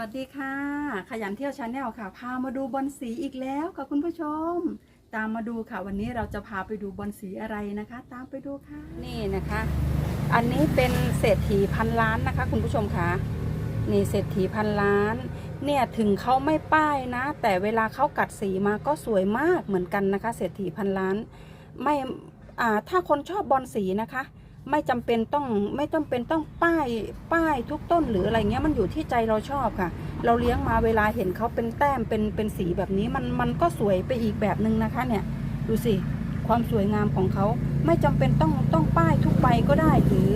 วัสดีค่ะ ขยันเที่ยวชาแนลค่ะ พามาดูบอลสีอีกแล้วค่ะคุณผู้ชม ตามมาดูค่ะ วันนี้เราจะพาไปดูบอลสีอะไรนะคะ ตามไปดูค่ะ นี่นะคะ อันนี้เป็นเศรษฐีพันล้านนะคะ คุณผู้ชมค่ะนี่เศรษฐีพันล้าน เนี่ยถึงเขาไม่ป้ายนะ แต่เวลาเขากัดสีมาก็สวยมากเหมือนกันนะคะ เศรษฐีพันล้าน ไม่อ่าถ้าคนชอบบอลสีนะคะ ไม่จำเป็นต้องไม่จำเป็นต้องป้ายป้ายทุกต้นหรืออะไรเงี้ยมันอยู่ที่ใจเราชอบค่ะ เราเลี้ยงมาเวลาเห็นเขาเป็นแต้มเป็นเป็นสีแบบนี้มันมันก็สวยไปอีกแบบหนึ่งนะคะเนี่ยดูสิความสวยงามของเขาไม่จำเป็นต้องต้องป้ายทุกใบก็ได้หรือ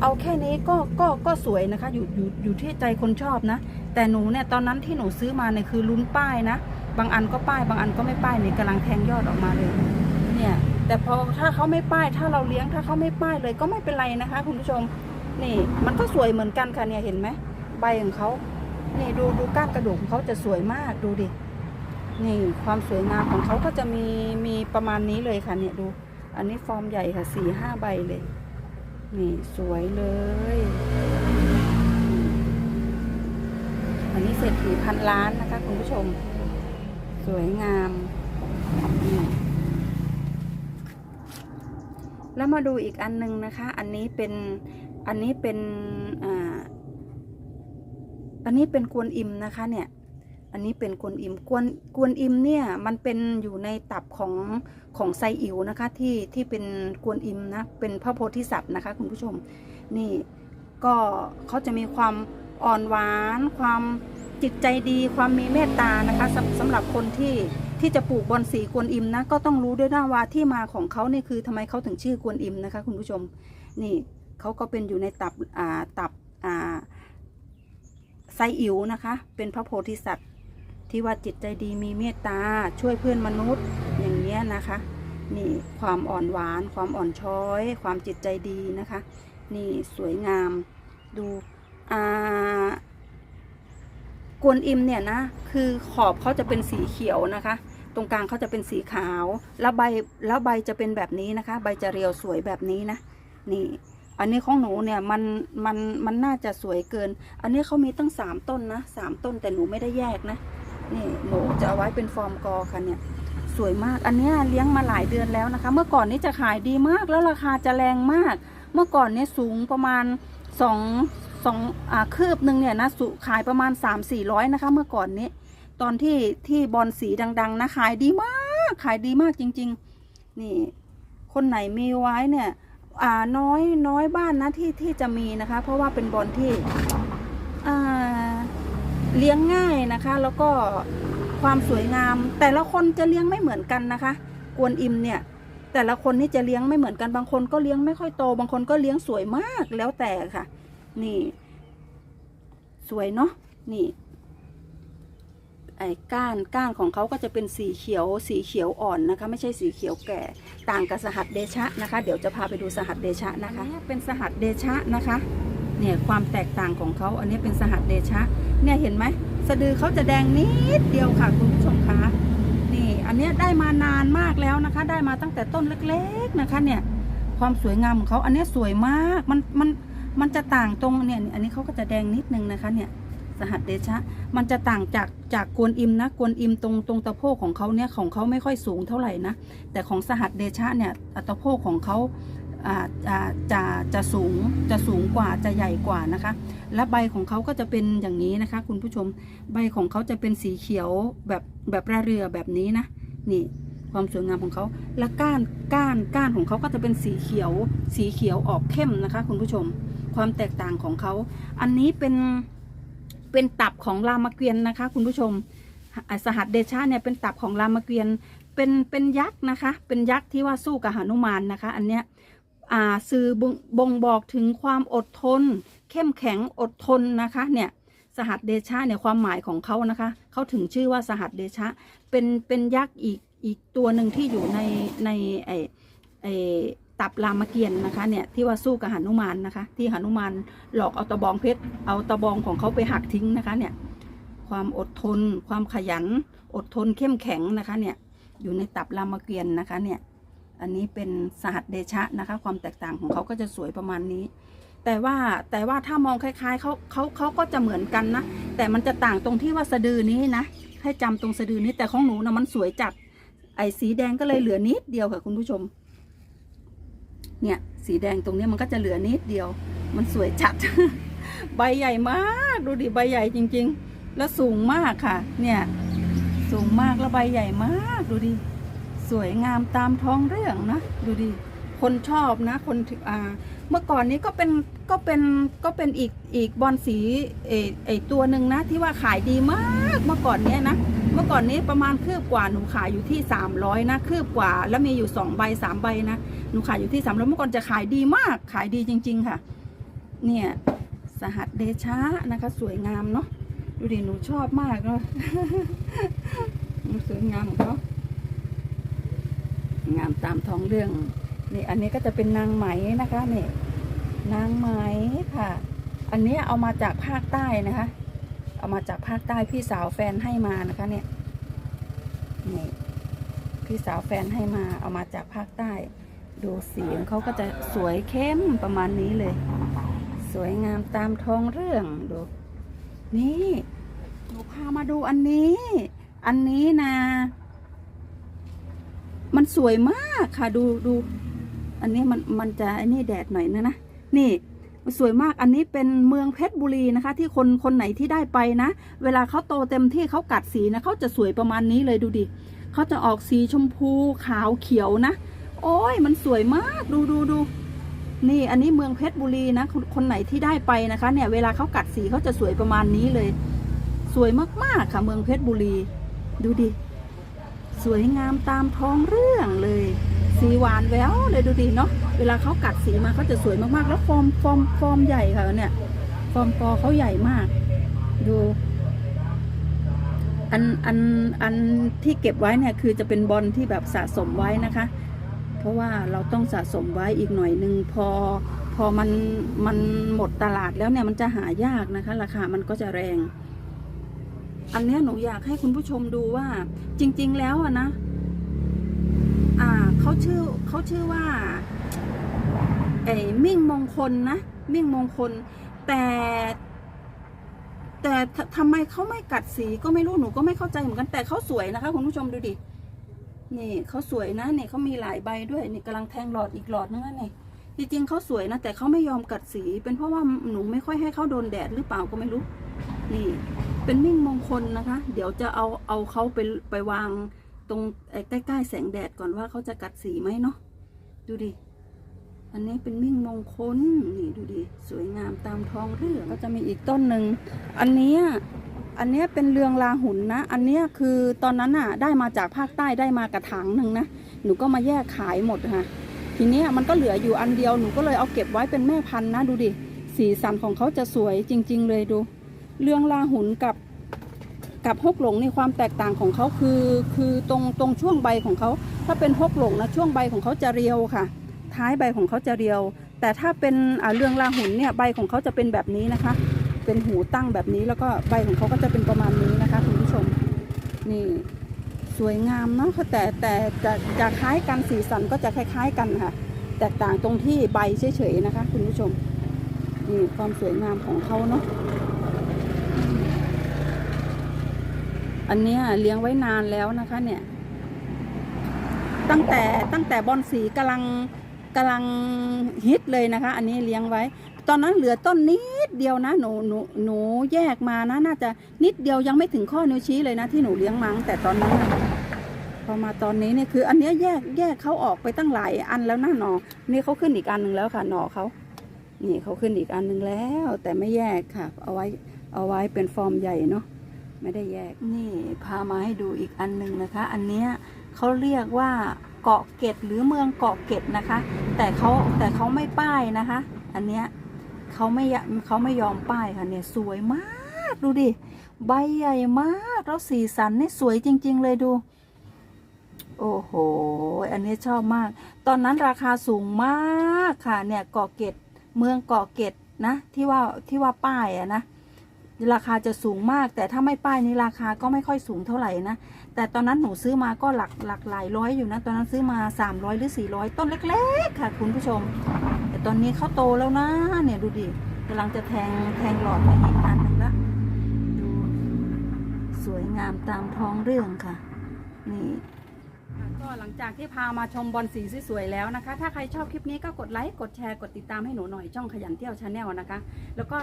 เอาแค่นี้ก็ก็ก็สวยนะคะ อยู่อยู่อยู่ที่ใจคนชอบนะ แต่หนูเนี่ยตอนนั้นที่หนูซื้อมาเนี่ยคือลุ้นป้ายนะ บางอันก็ป้าย บางอันก็ไม่ป้ายเนี่ยกำลังแทงยอดออกมาเลย เนี่ย แต่พอถ้าเขาไม่ป้าย ถ้าเราเลี้ยงถ้าเขาไม่ป้ายเลยก็ไม่เป็นไรนะคะ คุณผู้ชม นี่ มันก็สวยเหมือนกันค่ะเนี่ยเห็นไหมใบของเขานี่ดูดูก้านกระดูกของเขาจะสวยมากดูดินี่ความสวยงามของเขาก็จะมีมีประมาณนี้เลยค่ะเนี่ยดู อันนี้ฟอร์มใหญ่ค่ะสี่ห้าใบเลย นี่สวยเลย อันนี้เศรษฐีพันล้านนะคะ คุณผู้ชม สวยงามนี่ แล้วมาดูอีกอันหนึงนะคะ อันนี้เป็นอันนี้เป็นอ่าอันนี้เป็นกวนอิมนะคะเนี่ย อันนี้เป็นกวนอิมกวนกวนอิมเนี่ยมันเป็นอยู่ในตับของของไซอิ๋วนะคะที่ที่เป็นกวนอิมนะเป็นพระโพธิสัตว์นะคะคุณผู้ชมนี่ก็เขาจะมีความอ่อนหวาน ความจิตใจดี ความมีเมตตานะคะสำสำหรับคนที่ ที่จะปลูกบอนสีกวนอิมนะก็ต้องรู้ด้วยนะว่าที่มาของเขาเนี่ยคือทำไมเขาถึงชื่อกวนอิมนะคะ คุณผู้ชมนี่เขาก็เป็นอยู่ในตับอ่าตับอ่าไซอิ๋วนะคะ เป็นพระโพธิสัตว์ที่ว่าจิตใจดีมีเมตตาช่วยเพื่อนมนุษย์อย่างเนี้ยนะคะนี่ความอ่อนหวาน ความอ่อนช้อย ความจิตใจดีนะคะ นี่สวยงามดูอ่ากวนอิมเนี่ยนะ คือขอบเขาจะเป็นสีเขียวนะคะ ตรงกลางเขาจะเป็นสีขาว แล้วใบแล้วใบจะเป็นแบบนี้นะคะ ใบจะเรียวสวยแบบนี้นะ นี่ อันนี้ของหนูเนี่ยมันมันมันน่าจะสวยเกิน อันนี้เขามีตั้งสามต้นนะสามต้นแต่หนูไม่ได้แยกนะ นี่หนูจะเอาไว้เป็นฟอร์มกอค่ะเนี่ย สวยมาก อันนี้เลี้ยงมาหลายเดือนแล้วนะคะ เมื่อก่อนนี้จะขายดีมากแล้วราคาจะแรงมาก เมื่อก่อนเนี่ยสูงประมาณสองสองอ่าคืบหนึ่งเนี่ยนะสุขายประมาณ3 4 0 0นะคะ เมื่อก่อนนี้ ตอนที่ที่บอลสีดัง ๆ นะขายดีมากขายดีมากจริง ๆ นี่ คนไหนมีไว้เนี่ย อ่าน้อยน้อยบ้านนะที่ที่จะมีนะคะ เพราะว่าเป็นบอลที่อ่าเลี้ยงง่ายนะคะ แล้วก็ความสวยงาม แต่ละคนจะเลี้ยงไม่เหมือนกันนะคะ กวนอิมเนี่ย แต่ละคนนี่จะเลี้ยงไม่เหมือนกันบางคนก็เลี้ยงไม่ค่อยโต บางคนก็เลี้ยงสวยมากแล้วแต่ค่ะ นี่ สวยเนาะนี่ ไอ้ก้านก้านของเขาก็จะเป็นสีเขียวสีเขียวอ่อนนะคะ ไม่ใช่สีเขียวแก่ต่างกับสหัสเดชะนะคะ เดี๋ยวจะพาไปดูสหัสเดชะนะคะเป็นสหัสเดชะนะคะเนี่ยความแตกต่างของเขาอันนี้เป็นสหัสเดชะเนี่ยเห็นไหมสะดือเขาจะแดงนิดเดียวค่ะคุณผู้ชมคะนี่อันนี้ได้มานานมากแล้วนะคะ ได้มาตั้งแต่ต้นเล็กๆนะคะเนี่ยความสวยงามของเขาอันนี้สวยมากมันมันมันจะต่างตรงเนี่ยอันนี้เขาก็จะแดงนิดนึงนะคะเนี่ย สหัสเดชะ มันจะต่างจากจากกวนอิมนะกวนอิมตรงตรงตะโพกของเขาเนี่ยของเขาไม่ค่อยสูงเท่าไหร่นะแต่ของสหัสเดชะเนี่ยตะโพกของเขาจะจะจะสูงจะสูงกว่าจะใหญ่กว่านะคะ และใบของเขาก็จะเป็นอย่างนี้นะคะ คุณผู้ชมใบของเขาจะเป็นสีเขียวแบบแบบระเรือแบบนี้นะนี่ความสวยงามของเขาและก้านก้านก้านของเขาก็จะเป็นสีเขียว สีเขียวออกเข้มนะคะ คุณผู้ชม ความแตกต่างของเขา อันนี้เป็น เป็นตับของรามเกียรติ์นะคะ คุณผู้ชมอ่าสหัสเดชะเนี่ยเป็นตับของรามเกียรติ์เป็นเป็นยักษ์นะคะ เป็นยักษ์ที่ว่าสู้กับหนุมานนะคะ อันเนี้ยอ่าสื่อบ่งบ่งบอกถึงความอดทน เข้มแข็งอดทนนะคะเนี่ยสหัสเดชะเนี่ยความหมายของเขานะคะเขาถึงชื่อว่าสหัสเดชะเป็นเป็นยักษ์อีกอีกตัวหนึ่งที่อยู่ในในไอไอ ตับรามเกียรติ์นะคะเนี่ยที่ว่าสู้กับหนุมานนะคะ ที่หนุมานหลอกเอาตะบองเพชรเอาตะบองของเขาไปหักทิ้งนะคะเนี่ยความอดทน ความขยัน อดทนเข้มแข็งนะคะเนี่ยอยู่ในตับรามเกียรติ์นะคะเนี่ยอันนี้เป็นสหัสเดชะนะคะ ความแตกต่างของเขาก็จะสวยประมาณนี้ แต่ว่าแต่ว่าถ้ามองคล้าย ๆเขาเขาเขาก็จะเหมือนกันนะ แต่มันจะต่างตรงที่ว่าสะดือนี้นะให้จำตรงสะดือนี้แต่ของหนูนะมันสวยจัดไอ้สีแดงก็เลยเหลือนิดเดียวค่ะคุณผู้ชม เนี่ยสีแดงตรงนี้มันก็จะเหลือนิดเดียว มันสวยจัด ใบใหญ่มากดูดิใบใหญ่จริง ๆ แล้วสูงมากค่ะ เนี่ย สูงมากแล้วใบใหญ่มากดูดิสวยงามตามท้องเรื่องนะดูดิคนชอบนะ คนอ่าเมื่อก่อนนี้ก็เป็นก็เป็นก็เป็นอีกอีกบอลสีเอไอตัวหนึ่งนะ ที่ว่าขายดีมากเมื่อก่อนเนี้ยนะ เมื่อก่อนนี้ประมาณคืบกว่าหนูขายอยู่ที่ 300นะคืบกว่าแล้วมีอยู่2ใบ3ใบนะหนูขายอยู่ที่300เมื่อก่อนจะขายดีมากขายดีจริง ๆ ค่ะ เนี่ยสหัสเดชะนะคะ สวยงามเนาะดูดิหนูชอบมากเนาะมันสวยงามของเขางามตามท้องเรื่องนี่อันนี้ก็จะเป็นนางไหมนะคะนี่นางไหมค่ะ อันนี้เอามาจากภาคใต้นะคะ เอามาจากภาคใต้พี่สาวแฟนให้มานะคะเนี่ยนี่พี่สาวแฟนให้มาเอามาจากภาคใต้ ดูสีของเขาก็จะสวยเข้มประมาณนี้เลย สวยงามตามท้องเรื่องดู นี่หนูพามาดูอันนี้ อันนี้นะ มันสวยมากค่ะดูดู อันนี้มันมันจะไอ้นี่แดดหน่อยนะนะนี่ สวยมากอันนี้เป็นเมืองเพชรบุรีนะคะ ที่คนคนไหนที่ได้ไปนะ เวลาเขาโตเต็มที่เขากัดสีนะเขาจะสวยประมาณนี้เลยดูดิเขาจะออกสีชมพูขาวเขียวนะ โอ้ยมันสวยมากดูดูดูนี่อันนี้เมืองเพชรบุรีนะคนคนไหนที่ได้ไปนะคะ เนี่ยเวลาเขากัดสีเขาจะสวยประมาณนี้เลย สวยมากๆค่ะเมืองเพชรบุรี ดูดิสวยงามตามท้องเรื่องเลย สีหวานแววเลยดูดิเนาะเวลาเขากัดสีมาเขาจะสวยมากๆ แล้วฟอร์มฟอร์มฟอร์มใหญ่ค่ะเนี่ยฟอร์มกอเขาใหญ่มาก ดู อันอันอันที่เก็บไว้เนี่ยคือจะเป็นบอลที่แบบสะสมไว้นะคะ เพราะว่าเราต้องสะสมไว้อีกหน่อยหนึ่งพอพอมันมันหมดตลาดแล้วเนี่ยมันจะหายากนะคะ ราคามันก็จะแรง อันเนี้ยหนูอยากให้คุณผู้ชมดูว่า จริง ๆ แล้วอะนะ อ่า เขาชื่อเขาชื่อว่าไอ้มิ่งมงคลนะมิ่งมงคล แต่ แต่ททำไมเขาไม่กัดสีก็ไม่รู้หนูก็ไม่เข้าใจเหมือนกันแต่เขาสวยนะคะคุณผู้ชมดูดินี่เขาสวยนะเนี่ยเขามีหลายใบด้วยนี่กำลังแทงหลอดอีกหลอดนึงนะเนี่ยจริงๆเขาสวยนะแต่เขาไม่ยอมกัดสี เป็นเพราะว่าหนูไม่ค่อยให้เขาโดนแดดหรือเปล่าก็ไม่รู้ นี่ เป็นมิ่งมงคลนะคะ เดี๋ยวจะเอาเอาเขาไปไปวาง ตรงใกล้ๆแสงแดดก่อนว่าเขาจะกัดสีไหมเนาะดูดิอันนี้เป็นมิ่งมงคลนี่ดูดิสวยงามตามท้องเรื่องก็จะมีอีกต้นหนึ่งอันนี้อันนี้เป็นเรืองลาหุนนะ อันนี้คือตอนนั้นน่ะได้มาจากภาคใต้ได้มากระถางหนึ่งนะหนูก็มาแยกขายหมดค่ะ ทีนี้มันก็เหลืออยู่อันเดียวหนูก็เลยเอาเก็บไว้เป็นแม่พันธุ์นะดูดิสีสันของเขาจะสวยจริง ๆ เลยดู เรืองลาหุนกับ กับฮกหลงในความแตกต่างของเขาคือ คือตรงตรงช่วงใบของเขา ถ้าเป็นฮกหลงนะช่วงใบของเขาจะเรียวค่ะ ท้ายใบของเขาจะเรียว แต่ถ้าเป็นอ่าเรื่องลาหุนเนี่ยใบของเขาจะเป็นแบบนี้นะคะ เป็นหูตั้งแบบนี้แล้วก็ใบของเขาก็จะเป็นประมาณนี้นะคะคุณผู้ชมนี่สวยงามเนาะแต่แต่จะจะคล้ายกันสีสันก็จะคล้าย ๆ กันค่ะ แตกต่างตรงที่ใบเฉยๆนะคะ คุณผู้ชมนี่ความสวยงามของเขาเนาะ อันเนี้ยเลี้ยงไว้นานแล้วนะคะ เนี่ย ตั้งแต่ตั้งแต่บอลสีกำลังกำลังฮิตเลยนะคะ อันนี้เลี้ยงไว้ ตอนนั้นเหลือต้นนิดเดียวนะหนูหนูหนูแยกมานะ น่าจะนิดเดียวยังไม่ถึงข้อนิ้วชี้เลยนะ ที่หนูเลี้ยงมั้งแต่ตอนนั้นนะพอมาตอนนี้เนี่ยคือ อันนี้แยกแยกเขาออกไปตั้งหลายอันแล้วนะหนอนี่เขาขึ้นอีกอันหนึ่งแล้วค่ะหนอเขานี่เขาขึ้นอีกอันหนึ่งแล้ว แต่ไม่แยกค่ะ เอาไว้เอาไว้เป็นฟอร์มใหญ่เนาะ ไม่ได้แยก นี่พามาให้ดูอีกอันหนึ่งนะคะ อันเนี้ยเขาเรียกว่าเกาะเกร็ดหรือเมืองเกาะเกร็ดนะคะ แต่เขาแต่เขาไม่ป้ายนะคะ อันเนี้ยเขาไม่เขาไม่ยอมป้ายค่ะเนี่ยสวยมากดูดิใบใหญ่มากแล้วสีสันนี่สวยจริง ๆ เลยดู โอ้โห อันนี้ชอบมาก ตอนนั้นราคาสูงมากค่ะเนี่ยเกาะเกร็ดเมืองเกาะเกร็ดนะที่ว่าที่ว่าป้ายอะนะ ราคาจะสูงมาก แต่ถ้าไม่ป้ายนี้ราคาก็ไม่ค่อยสูงเท่าไหร่นะ แต่ตอนนั้นหนูซื้อมาก็หลักหลักหลายร้อยอยู่นะ ตอนนั้นซื้อมา 300 หรือ 400 ต้นเล็ก ๆ ค่ะ คุณผู้ชม แต่ตอนนี้เขาโตแล้วนะเนี่ยดูดิกำลังจะแทงแทงหลอดไปอีกอันนึงละดูสวยงามตามท้องเรื่องค่ะ นี่ ก็หลังจากที่พามาชมบอลสีสวยๆแล้วนะคะ ถ้าใครชอบคลิปนี้ก็กดไลค์กดแชร์กดติดตามให้หนูหน่อยช่องขยันเที่ยวชาแนลนะคะ แล้วก็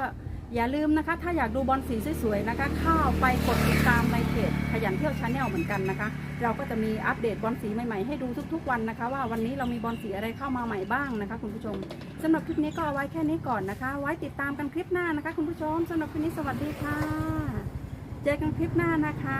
อย่าลืมนะคะ ถ้าอยากดูบอลสีสวยๆนะคะ เข้าไปกดติดตามในเพจขยันเที่ยวชาแนลเหมือนกันนะคะ เราก็จะมีอัปเดตบอลสีใหม่ๆให้ดูทุก ๆ วันนะคะ ว่าวันนี้เรามีบอลสีอะไรเข้ามาใหม่บ้างนะคะ คุณผู้ชมสำหรับคลิปนี้ก็เอาไว้แค่นี้ก่อนนะคะ ไว้ติดตามกันคลิปหน้านะคะ คุณผู้ชมสำหรับคลิปนี้สวัสดีค่ะ เจอกันคลิปหน้านะคะ